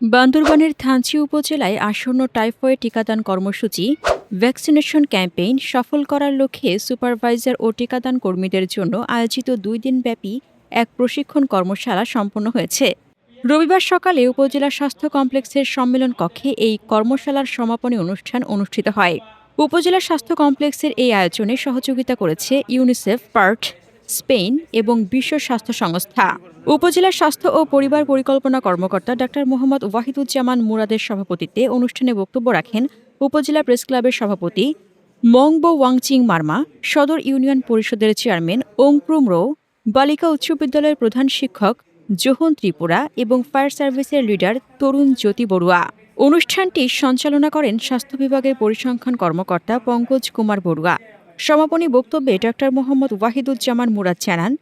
বান্দরবানের থানচি উপজেলায় আসন্ন টাইফয়েড টিকাদান কর্মসূচি, ভ্যাকসিনেশন ক্যাম্পেইন সফল করার লক্ষ্যে সুপারভাইজার ও টিকাদান কর্মীদের জন্য আয়োজিত দুই দিনব্যাপী এক প্রশিক্ষণ কর্মশালা সম্পন্ন হয়েছে। রবিবার সকালে উপজেলা স্বাস্থ্য কমপ্লেক্সের সম্মেলন কক্ষে এই কর্মশালার সমাপনী অনুষ্ঠান অনুষ্ঠিত হয়। উপজেলা স্বাস্থ্য কমপ্লেক্সের এই আয়োজনে সহযোগিতা করেছে ইউনিসেফ, পার্ট স্পেন এবং বিশ্ব স্বাস্থ্য সংস্থা। উপজেলা স্বাস্থ্য ও পরিবার পরিকল্পনা কর্মকর্তা ডাক্তার মোহাম্মদ ওয়াহিদুজ্জামান মুরাদের সভাপতিত্বে অনুষ্ঠানে বক্তব্য রাখেন উপজেলা প্রেস ক্লাবের সভাপতি মংবো ওয়াংচিং মার্মা, সদর ইউনিয়ন পরিষদের চেয়ারম্যান ওংপ্রুম রো বালিকা উচ্চ বিদ্যালয়ের প্রধান শিক্ষক জোহন ত্রিপুরা এবং ফায়ার সার্ভিসের লিডার তরুণ জ্যোতি বড়ুয়া। অনুষ্ঠানটি সঞ্চালনা করেন স্বাস্থ্য বিভাগের পরিসংখ্যান কর্মকর্তা পঙ্কজ কুমার বড়ুয়া। সমাপনী বক্তব্যে ডক্টর মোহাম্মদ ওয়াহিদুজ্জামান মুরাদ জানান,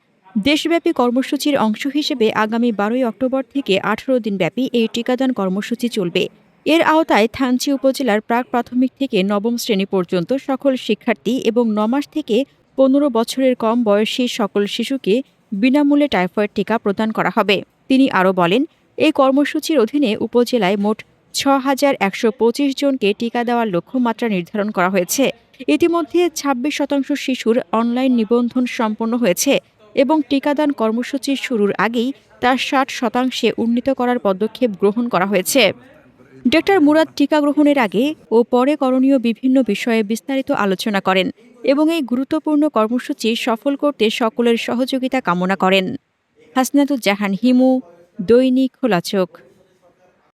দেশব্যাপী কর্মসূচির অংশ হিসেবে আগামী বারোই অক্টোবর থেকে আঠারো দিনব্যাপী এই টিকাদান কর্মসূচি চলবে। এর আওতায় থানচি উপজেলার প্রাক প্রাথমিক থেকে নবম শ্রেণি পর্যন্ত সকল শিক্ষার্থী এবং নমাস থেকে পনেরো বছরের কম বয়সী সকল শিশুকে বিনামূল্যে টাইফয়েড টিকা প্রদান করা হবে। তিনি আরও বলেন, এই কর্মসূচির অধীনে উপজেলায় মোট ছ হাজার একশো পঁচিশ জনকে টিকা দেওয়ার লক্ষ্যমাত্রা নির্ধারণ করা হয়েছে। ইতিমধ্যে ছাব্বিশ শতাংশ শিশুর অনলাইন নিবন্ধন সম্পন্ন হয়েছে এবং টিকাদান কর্মসূচি শুরুর আগেই তার ষাট শতাংশে উন্নীত করার পদক্ষেপ গ্রহণ করা হয়েছে। ডক্টর মুরাদ টিকা গ্রহণের আগে ও পরে করণীয় বিভিন্ন বিষয়ে বিস্তারিত আলোচনা করেন এবং এই গুরুত্বপূর্ণ কর্মসূচি সফল করতে সকলের সহযোগিতা কামনা করেন। হাসনাতুজ্জাহান হিমু, দৈনিক খোলাচোখ